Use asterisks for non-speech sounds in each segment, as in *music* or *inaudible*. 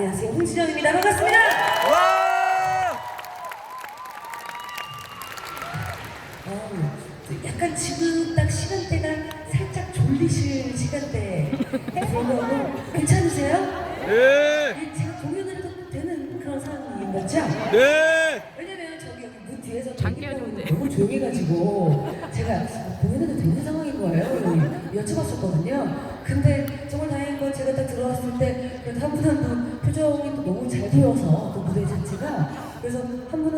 안녕하세요 홍진영입니다 반갑습니다 어, 약간 지금 딱 시간대가 살짝 졸리실 시간대 *laughs* 괜찮으세요? 네. 예, 제가 공연을 해도 되는 그런 상황인 거죠? 네. 왜냐면 저기 여기 문 뒤에서 장기가 좋은데. 너무 조용해가지고 제가 공연해도 되는 상황인 거예요. 여쭤봤었거든요. 근데 정말 다행인 건 제가 딱 들어왔을 때 그래도 한분한분 표정이 또 너무 잘 보여서 또 무대 자체가 그래서 한 분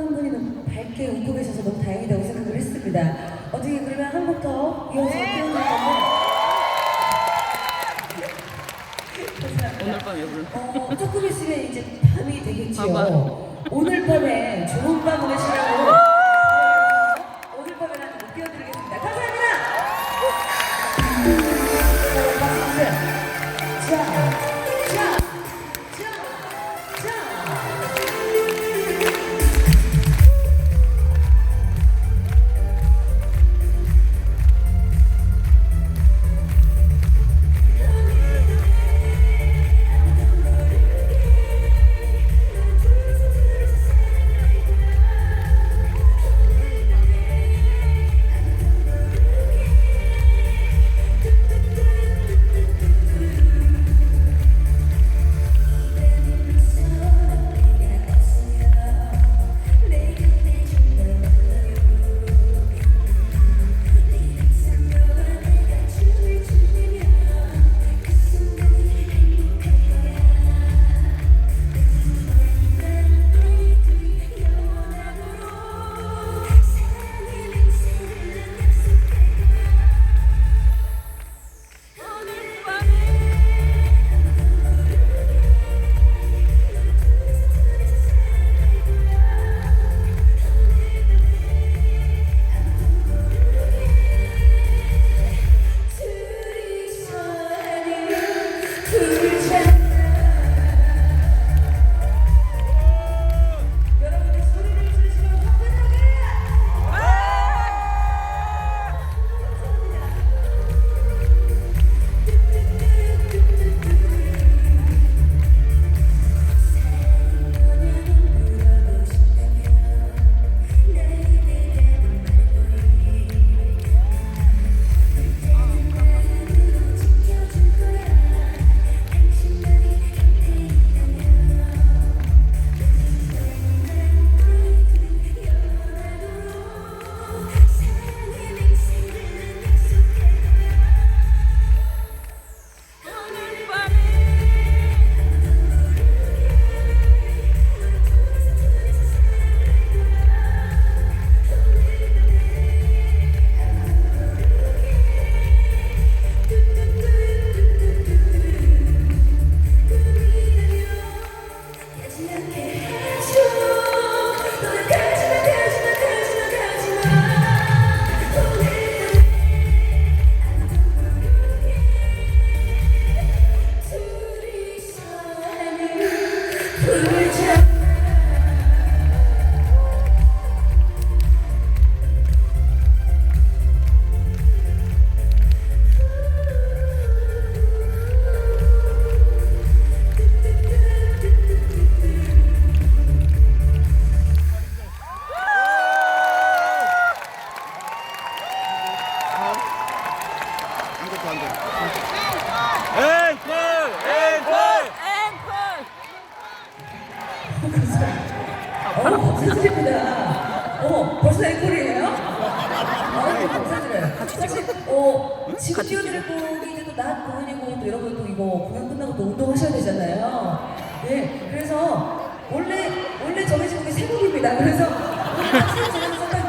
운동하셔야 되잖아요. 네, 그래서 원래, 원래 정해진 곡이 세 곡입니다. 그래서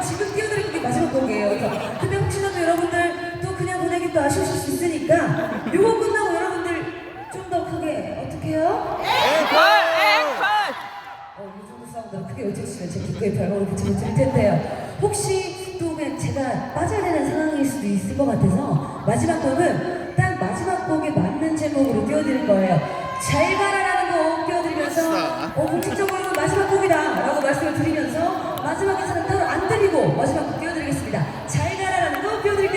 지금 띄워드릴 곡이 마지막 곡이에요. 근데 혹시라도 여러분들 또 그냥 보내기 또 아쉬우실 수 있으니까 이거 끝나고 여러분들 좀 더 크게 어떻게 해요? 앵콜. 앵콜. 어, 이 정도 사운드로 크게 외쳐주시면 제 기꺼이 붙이면 드릴 텐데요. 혹시 또 그냥 제가 빠져야 되는 상황일 수도 있을 것 같아서 마지막 곡은 딱 마지막 곡에 맞 는 제목으로 띄워드릴 거예요. 잘 가라라는 곡 띄워드리면서 어, 공식적으로는 마지막 곡이다 라고 말씀을 드리면서 마지막 인사는 따로 안 드리고 마지막 곡 띄워드리겠습니다. 잘 가라라는 곡 띄워드릴게요.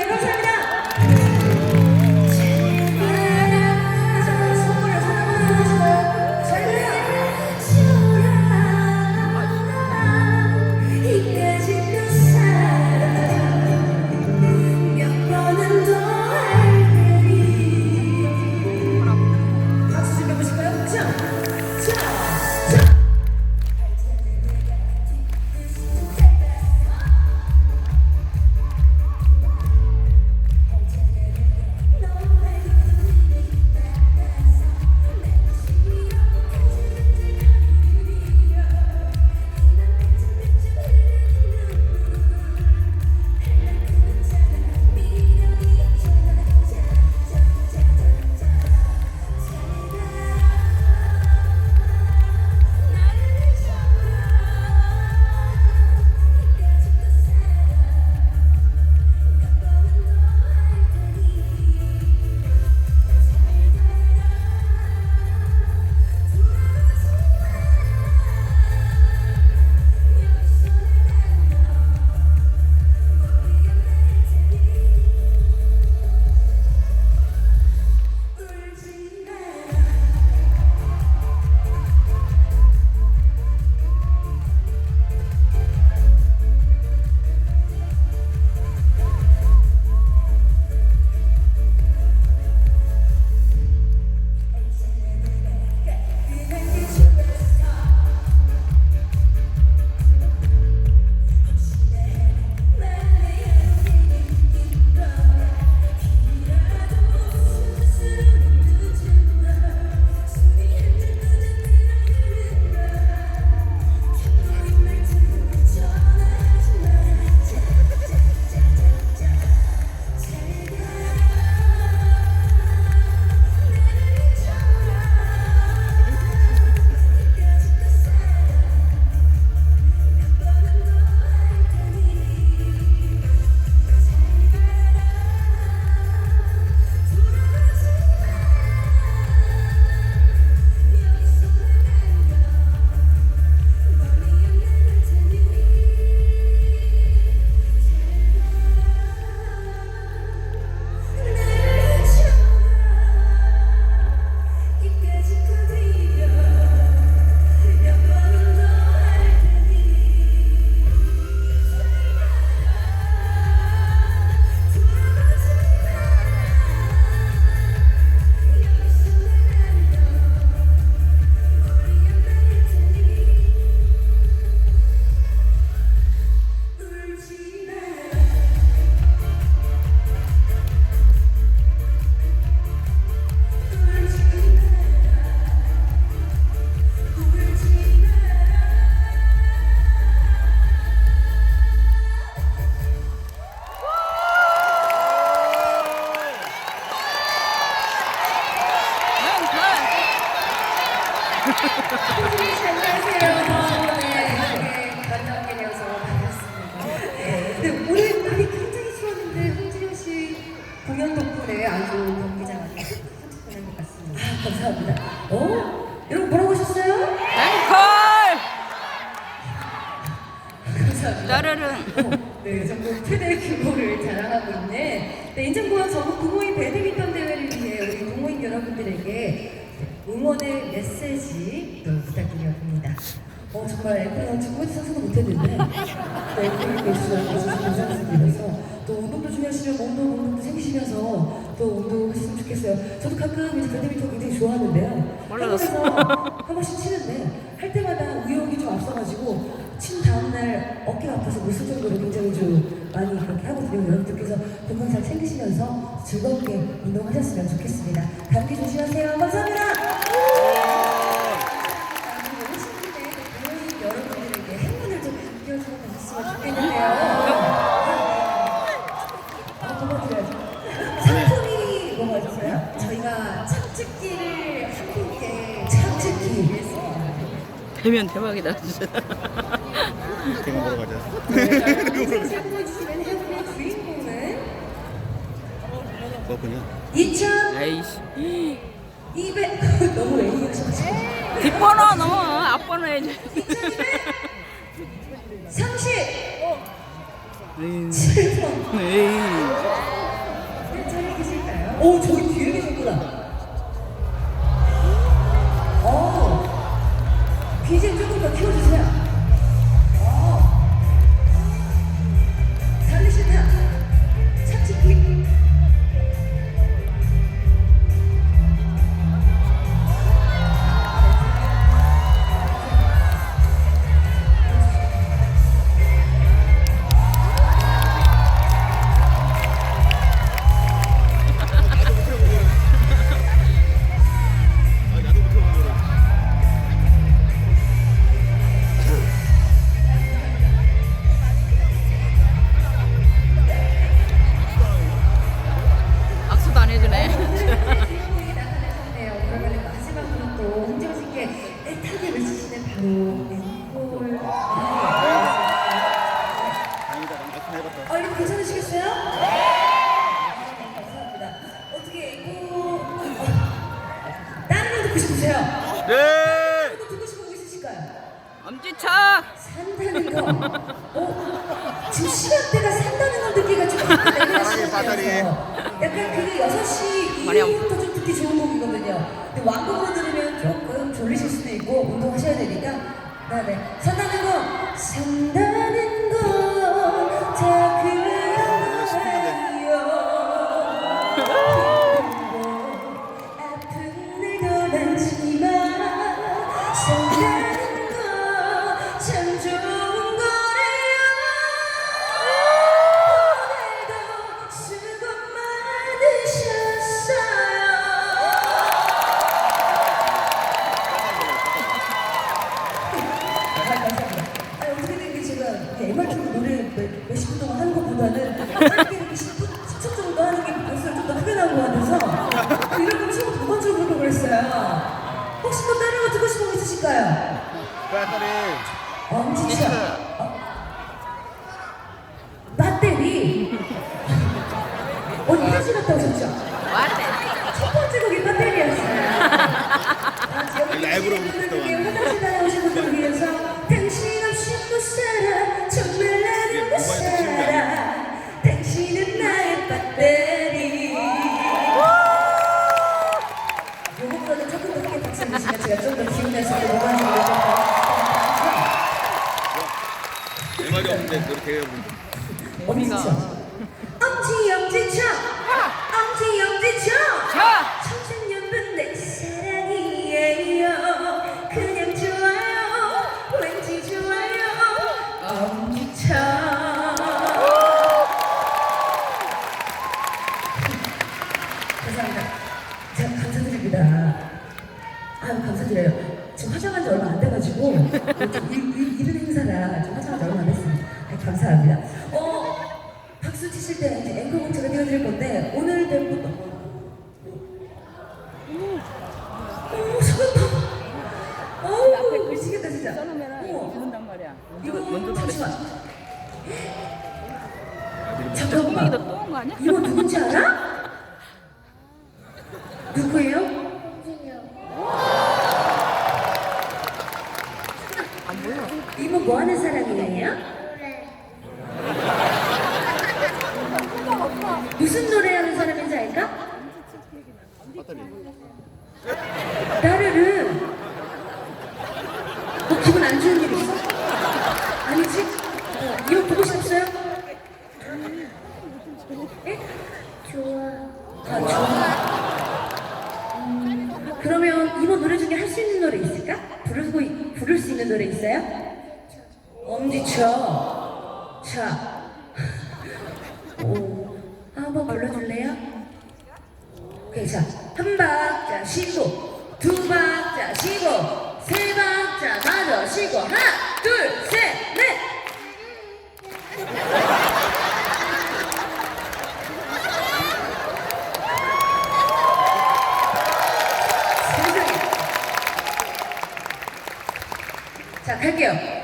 감사합니다. 어? 여러분 뭐라고 하셨어요? 앵콜! 감사합니다. 따르릉. 어, 네, 전국 최대 규모를 자랑하고 있는 네, 인천공항 전국 동호인 배드민턴 대회를 위해 우리 동호인 여러분들에게 응원의 메시지 또 부탁드려 봅니다. 어, 정말 앵콜은 지금까지 상상도 못했는데 네, 앵콜이 계시면 아주 감사드려서 또 운동도 좀 하시면 몸도 운동도 생기시면서 저도 가끔 이제 배드민턴 굉장히 좋아하는데요. 몰라졌어. 한 번씩 치는데 할 때마다 의욕이 좀 앞서가지고 친 다음날 어깨가 아파서 못 쓸 정도로 굉장히 좀 많이 그렇게 하거든요. 여러분들께서 건강 잘 챙기시면서 즐겁게 운동하셨으면 좋겠습니다. 감기 조심하세요. 되면 대박이다. 그만 보러 가자. *laughs* 그렇군요. 2천. 아이씨. 200 *laughs* 너무 애기가 뒷번호 너무 앞번호 해줘. 30 에이. 잘 계실까요? 오, 저 듣고 싶으세요? 네. 듣고 싶은 거 있으실까요? 엄지척! 산다는 거. 어? 지금 시간대가 산다는 걸 듣기가 좀 바다리. 약간 그게 여섯 시부터 좀 듣기 좋은 곡이거든요. 근데 왕곡으로 들으면 조금 졸리실 수도 있고 운동하셔야 되니까. 네, 네. 산다는 거. 산다는 거. 애말초로 노래 몇십 분 동안 하는 것보다는 짧게 이렇게 10분, 10초 정도 하는 게 벌써 좀더 크게 나온 것 같아서 이런 거 신고 두 번째로 부르고 그랬어요. 혹시 또 따라 듣고 싶은 거 있으실까요? 배터리. 엄지척. 어, 배터리. 오늘 화장실 갔다 오셨죠? 첫 번째 곡이 배터리였어요. 랩으로 부르고 있던 Terrible 뭐 하는 사람이에요? Thank you.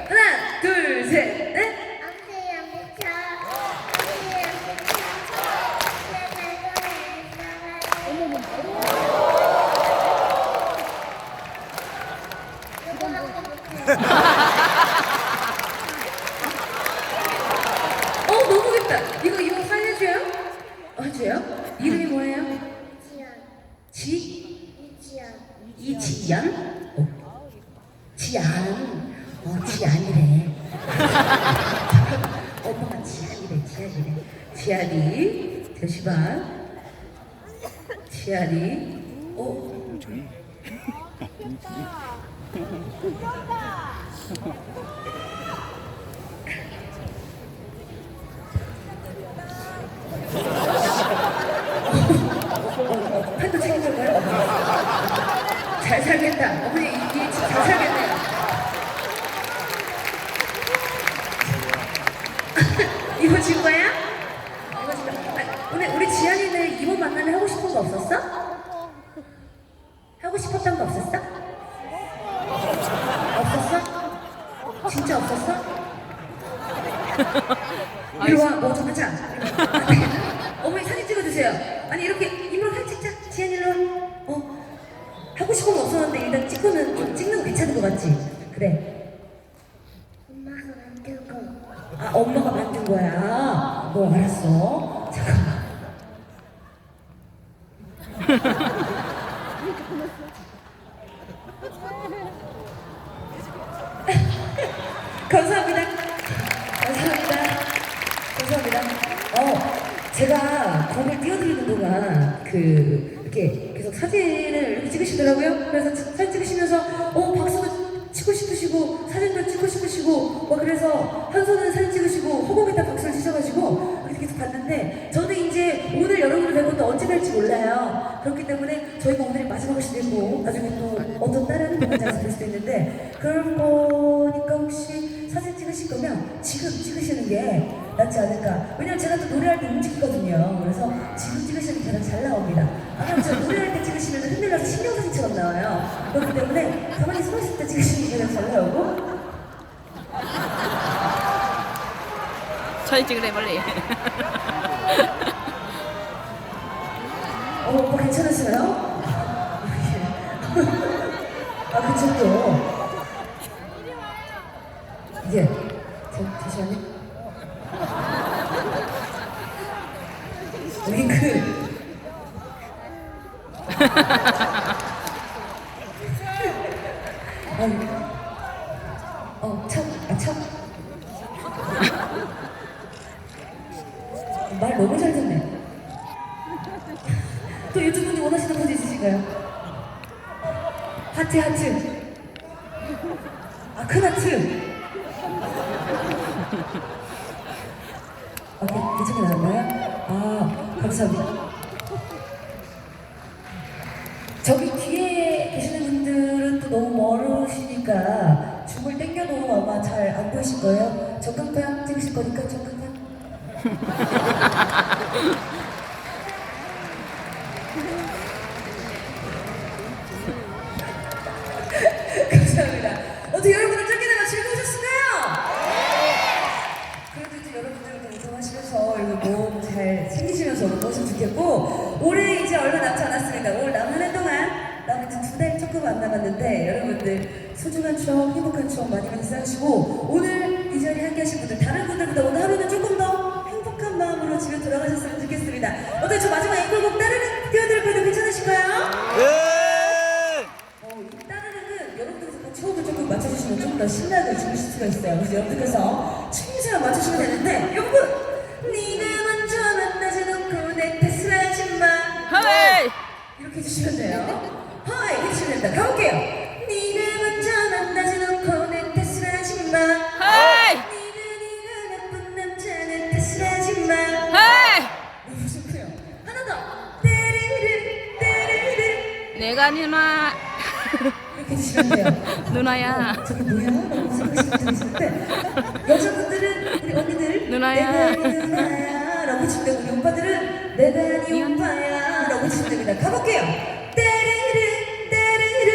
지안이. 어? 어, 팬도 챙겨줄까요? 잘 살겠다. 어머니, 이게 잘 살겠네요. *laughs* 이거 줄 거야? 이거 줄 거야? 아, 오늘 우리 지연이는 이모 만나면 하고 싶은 거 없었어? 하고 싶었던 거 없었어? 없었어? 진짜 없었어? *laughs* 이리 와, 뭐좀 하자. *laughs* 어머니 사진 찍어주세요. 아니 이렇게 이모로 사진 찍자. 지연 일로 와. 어. 하고 싶은 거 없었는데 일단 찍고는 좀 찍는 거 괜찮은 거 같지? 그래. 엄마가 만든 거. 아 엄마가 만든 거야. 어 알았어. 왜냐면 제가 또 노래할 때 움직이거든요. 그래서 지금 찍으시는 게 가장 잘 나옵니다. 아니면 제가 노래할 때 찍으시면 흔들려서 신경사진처럼 나와요. 그렇기 때문에 가만히 서 있을 때 찍으시는 게 가장 잘 나오고 사진 찍으래 빨리. 어, 오빠 괜찮으세요? 아, 그쪽도. 이제, 저, 잠시만요. 윙크. 아니, 어, 참, 아, 참. 말 너무 잘 듣네. 또 분이 원하시는 포즈 있으신가요? 하트 하트 아 큰 하트 아 그- 괜찮게 나왔나요? 아 감사합니다 잘 안 보이실 거예요. 적극판 찍으실 거니까 적 하신 분들 다른 분들보다 오늘 하루는 조금 더 행복한 마음으로 집에 돌아가셨으면 좋겠습니다. 어때 저 마지막 앵콜곡 따르는 띄워드릴 거도 괜찮으실까요? 네! 어, 이 따르르는 여러분들께서 그 추억을 조금 맞춰주시면 좀 더 신나게 즐기실 수가 있어요. 그래서 여러분들께서 내가 아니 오빠야 라고 치면 됩니다. 가볼게요. 따르르 따르르.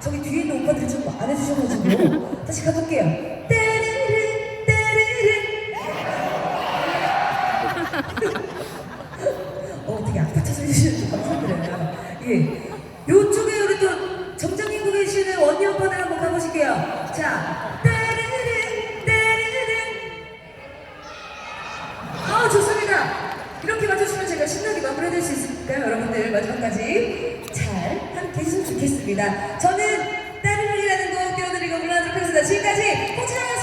저기 뒤에 있는 오빠들이 좀안 해주셔가지고. 다시 가볼게요. 따르르 따르르. *laughs* 어 되게 앞받쳐서 해주시는지 감사드려요 예 마지막까지 잘 함께 해주면 좋겠습니다. 저는 따르릉이라는 곡 띄워드리고 불러드리겠습니다. 지금까지 호진아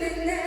Thank you.